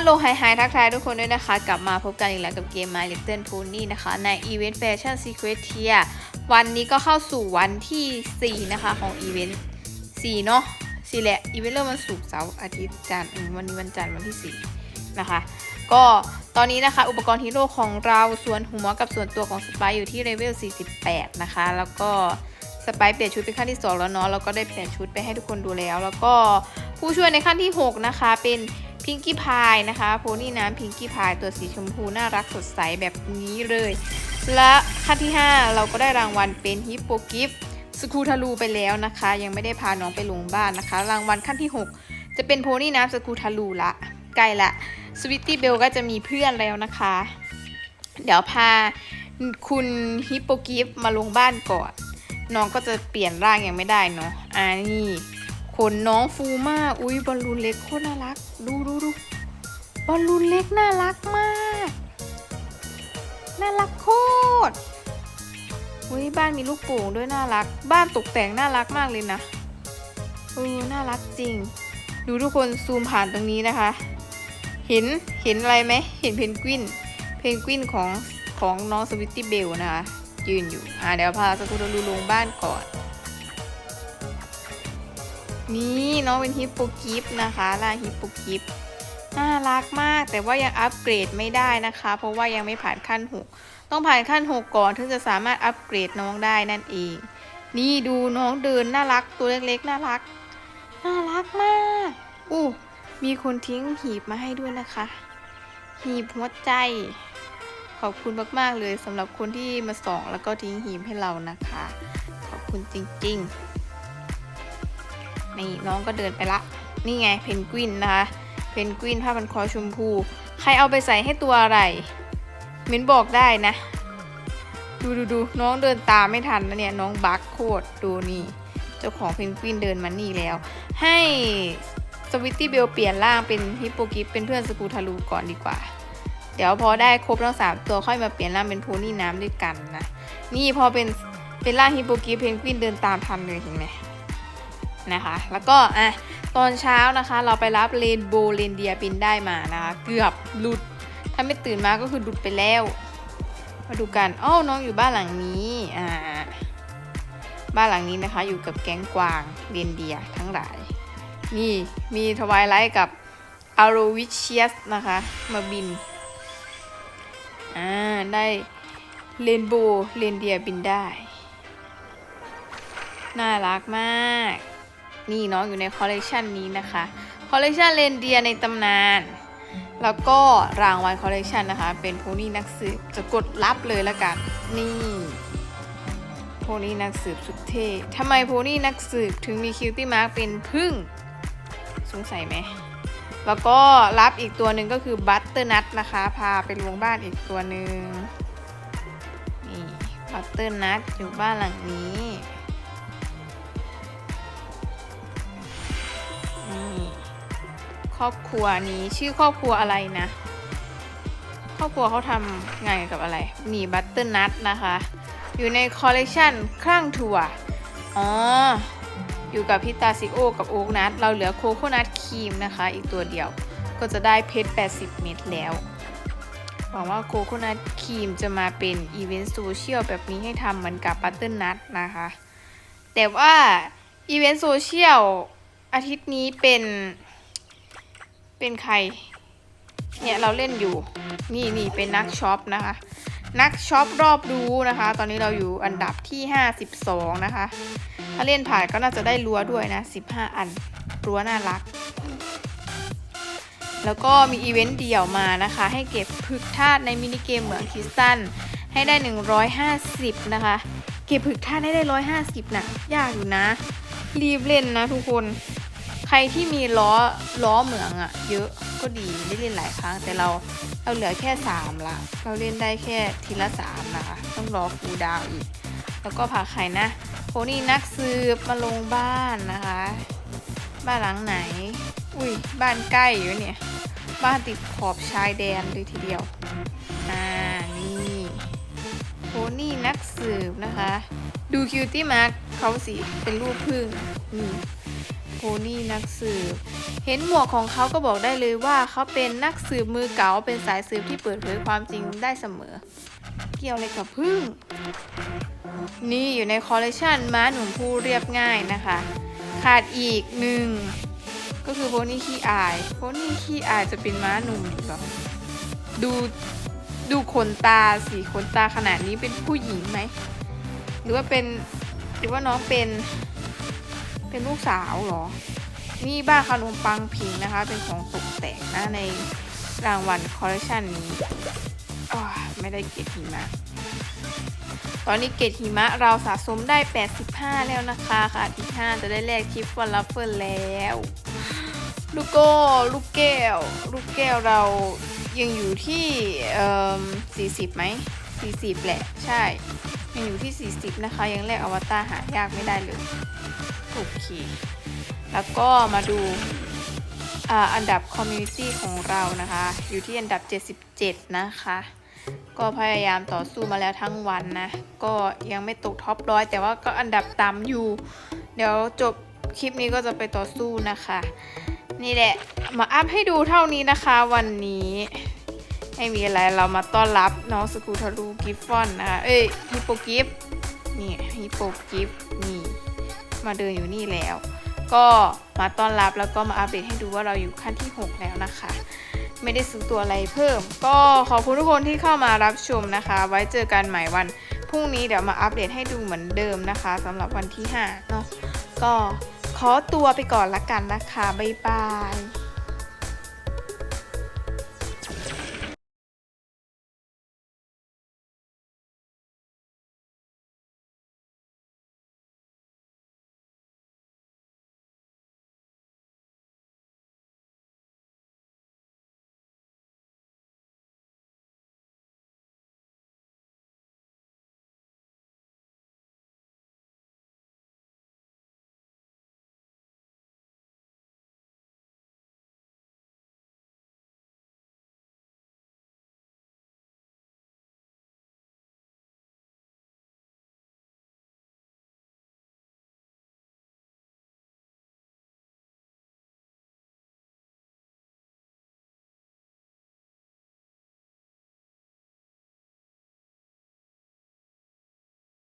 ฮัลโหลไฮไฮทักทายทุกคนด้วยนะคะ กลับมาพบกันอีกแล้วกับเกม My Little Pony นะคะ ในอีเวนต์ Fashion Secret Tier วันนี้ก็เข้าสู่วันที่ 4 นะคะของอีเวนต์4เนาะสี่แหละอีเวนต์เริ่มวันศุกร์เสาร์อาทิตย์จันทร์วันนี้วันจันทร์วันที่ 4 นะคะ ก็ตอนนี้นะคะ อุปกรณ์ฮีโร่ของเราส่วนหัวกับส่วนตัวของสไปซ์อยู่ที่เลเวล 48 นะคะ แล้วก็สไปซ์เปลี่ยนชุดเป็นขั้นที่ 2 แล้วเนาะแล้วก็ได้เปลี่ยนชุดไปให้ทุกคนดูแล้ว แล้วก็ผู้ช่วยในขั้นที่ 6 นะคะเป็น พิงกี้พายนะคะโพนี่น้ำพิงกี้พายตัวสีชมพูน่ารักสดใสแบบนี้เลย และขั้นที่ 5 เราก็ได้รางวัลเป็นฮิปโปกิฟสกูทารูไปแล้วนะคะ ยังไม่ได้พาน้องไปลงบ้านนะคะ รางวัลขั้นที่ 6 จะเป็นโพนี่น้ำสกูทารูละใกล้ละสวิตตี้เบลก็จะมีเพื่อนแล้วนะคะ เดี๋ยวพาคุณฮิปโปกิฟมาลงบ้านก่อนน้องก็จะเปลี่ยนร่างยังไม่ได้เนาะอ่านี่ ขนน้องฟูมากอุ้ยบอลลูนเล็กโคตรน่ารัก ดูดูดูบอลลูนเล็กน่ารักมาก น่ารักโคตรอุ้ยบ้านมีลูกโป่งด้วยน่ารัก บ้านตกแต่งน่ารักมากเลยนะเออน่ารักจริง ดูทุกคนซูมผ่านตรงนี้นะคะ เห็นเห็นอะไรไหมเห็นเพนกวิน เพนกวินของของน้องสวิตตี้เบลนะคะยืนอยู่ อ่าเดี๋ยวพาสกูตลูลงบ้านก่อน นี่น้องเป็นฮิปโปกิฟนะคะลายฮิปโปกิฟน่ารักมากแต่ว่ายังอัปเกรดไม่ได้นะคะ เพราะว่ายังไม่ผ่านขั้นหกต้องผ่านขั้นหกก่อนถึงจะสามารถอัปเกรดน้องได้นั่นเอง นี่ดูน้องเดินน่ารักตัวเล็กๆน่ารัก น่ารักมากอู้มีคนทิ้งหีบมาให้ด้วยนะคะ หีบหัวใจ ขอบคุณมากๆเลยสำหรับคนที่มาส่องแล้วก็ทิ้งหีบให้เรานะคะ ขอบคุณจริงๆ นี่น้องก็เดินไปละ นี่ไงเพนกวินนะคะเพนกวินผ้าพันคอชมพู ใครเอาไปใส่ให้ตัวอะไรเม้นบอกได้นะ ดูดูดูน้องเดินตามไม่ทันนะเนี่ยน้องบักโคตรดูนี่เจ้าของเพนกวินเดินมานี่แล้ว ให้สวิตตี้เบลเปลี่ยนร่างเป็นฮิปโปกิฟเป็นเพื่อนสกูทารูก่อนดีกว่า เดี๋ยวพอได้ครบทั้งสามตัวค่อยมาเปลี่ยนร่างเป็นโพนี่น้ำด้วยกันนะ นี่พอเป็นเป็นร่างฮิปโปกีเพนกวินเดินตามทันเลยเห็นไหม นะคะ แล้วก็อะตอนเช้านะคะ เราไปรับเรนโบว์เรนเดียบินได้มานะคะ เกือบหลุด ถ้าไม่ตื่นมาก็คือหลุดไปแล้ว มาดูกันอ้าวน้องอยู่บ้านหลังนี้อ่าบ้านหลังนี้นะคะ อยู่กับแก๊งกวางเรนเดียทั้งหลาย นี่มีทวายไลท์กับอารวิเชียสนะคะ มาบินอ่าได้เรนโบว์เรนเดียบินได้ น่ารักมาก นี่เน้องอยู่ในคอลเลกชันนี้นะคะคอลเลกชันเรนเดียในตำนาน แล้วก็รางวัลคอลเลกชันนะคะ เป็นโพนี่นักสืบจะกดรับเลยละกัน นี่โพนี่นักสืบสุดเท่ทำไมโพนี่นักสืบถึงมีคิวตี้มาร์กเป็นพึ่งสงสัยไหมแล้วก็รับอีกตัวหนึ่งก็คือบัตเตอร์นัทนะคะ พาไปลงบ้านอีกตัวหนึ่งนี่บัตเตอร์นัทอยู่บ้านหลังนี้ ครอบครัวนี้ชื่อครอบครัวอะไรนะ ครอบครัวเขาทำงานกับอะไรนี่บัตเตอร์นัทนะคะ อยู่ในคอลเลกชันคลั่งถั่วอ๋ออยู่กับพิตาซิโอ กับโอ๊กนัทเราเหลือโคโคนัทครีมนะคะ อีกตัวเดียวก็จะได้เพชร 80 เม็ดแล้วหวังว่าโคโคนัทครีมจะมาเป็นอีเวนต์โซเชียลแบบนี้ให้ทำเหมือนกับบัตเตอร์นัทนะคะ แต่ว่าอีเวนต์โซเชียลอาทิตย์นี้เป็น เป็นใคร เนี่ยเราเล่นอยู่ นี่นี่เป็นนักช็อปนะคะ นักช็อปรอบรู้นะคะ ตอนนี้เราอยู่อันดับที่ 52 นะคะ ถ้าเล่นผ่านก็น่าจะได้รั้วด้วยนะ 15 อัน รั้วน่ารัก แล้วก็มีอีเวนต์เดี่ยวมานะคะ ให้เก็บผึกธาตุในมินิเกมเหมืองคริสตัลให้ได้ 150 นะคะ เก็บผึกธาตุให้ได้ 150นะยากอยู่นะ รีบเล่นนะทุกคน ใครที่มีล้อล้อเหมืองอะเยอะก็ดีได้เล่นหลายครั้ง แต่เราเราเหลือแค่3ละเราเล่นได้แค่ทีละ3นะคะต้องรอคูดาวอีก แล้วก็พาใครนะโพนี่นักสืบมาลงบ้านนะคะ บ้านหลังไหน อุ้ยบ้านใกล้อยู่เนี่ยบ้านติดขอบชายแดนเลยทีเดียวอ่านี่โพนี่นักสืบนะคะ ดูคิวตี้มาร์คเขาสิเป็นรูปพึ่งนี่ โพนี่นักสืบ เห็นหมวกของเขาก็บอกได้เลยว่าเขาเป็นนักสืบมือเก๋าเป็นสายสืบที่เปิดเผยความจริงได้เสมอ เกี่ยวอะไรกับพึ่ง นี่อยู่ในคอลเลคชันม้าหนุ่มผู้เรียบง่ายนะคะ ขาดอีกหนึ่งก็คือโพนี่ขี้อายโพนี่ขี้อายจะเป็นม้าหนุ่มหรอดูดูขนตาสีขนตาขนาดนี้เป็นผู้หญิงไหม หรือว่าเป็นหรือว่าน้องเป็น เป็นลูกสาวเหรอ นี่บ้านขนมปังพิงนะคะ เป็นของตกแต่งนะในรางวัลคอลเลคชันนี้าวไม่ได้เกรดหิมะ ตอนนี้เกรดหิมะเราสะสมได้ 85 แล้วนะคะค่ะที่5จะได้แลกทิฟฟอนลัฟเฟิลแล้ว ลูกโก้ลูกแก้ว ลูกแก้วเรายังอยู่ที่ 40ไหม40 แหละ ใช่ ยังอยู่ที่ 40 นะคะ ยังแลกอวตารหายากไม่ได้เลย โอเคแล้วก็มาดูอันดับคอมมูนิตี้ของเรานะคะ อยู่ที่อันดับ 77 นะคะ ก็พยายามต่อสู้มาแล้วทั้งวันนะ ก็ยังไม่ตกท็อปร้อยแต่ว่าก็อันดับต่ำอยู่ เดี๋ยวจบคลิปนี้ก็จะไปต่อสู้นะคะ นี่แหละ มาอัพให้ดูเท่านี้นะคะวันนี้ไม่มีอะไรเรามาต้อนรับน้องสกูทารูกิฟฟอนนะคะ เอ้ยฮิปโปกิฟนี่ฮิปโปกิฟ มาเดินอยู่นี่แล้ว ก็มาต้อนรับแล้วก็มาอัปเดตให้ดูว่าเราอยู่ขั้นที่ 6 แล้วนะคะ ไม่ได้ซื้อตัวอะไรเพิ่ม ก็ขอบคุณทุกคนที่เข้ามารับชมนะคะ ไว้เจอกันใหม่วันพรุ่งนี้เดี๋ยวมาอัปเดตให้ดูเหมือนเดิมนะคะสำหรับวันที่5เนาะก็ขอตัวไปก่อนละกันนะคะบ๊ายบาย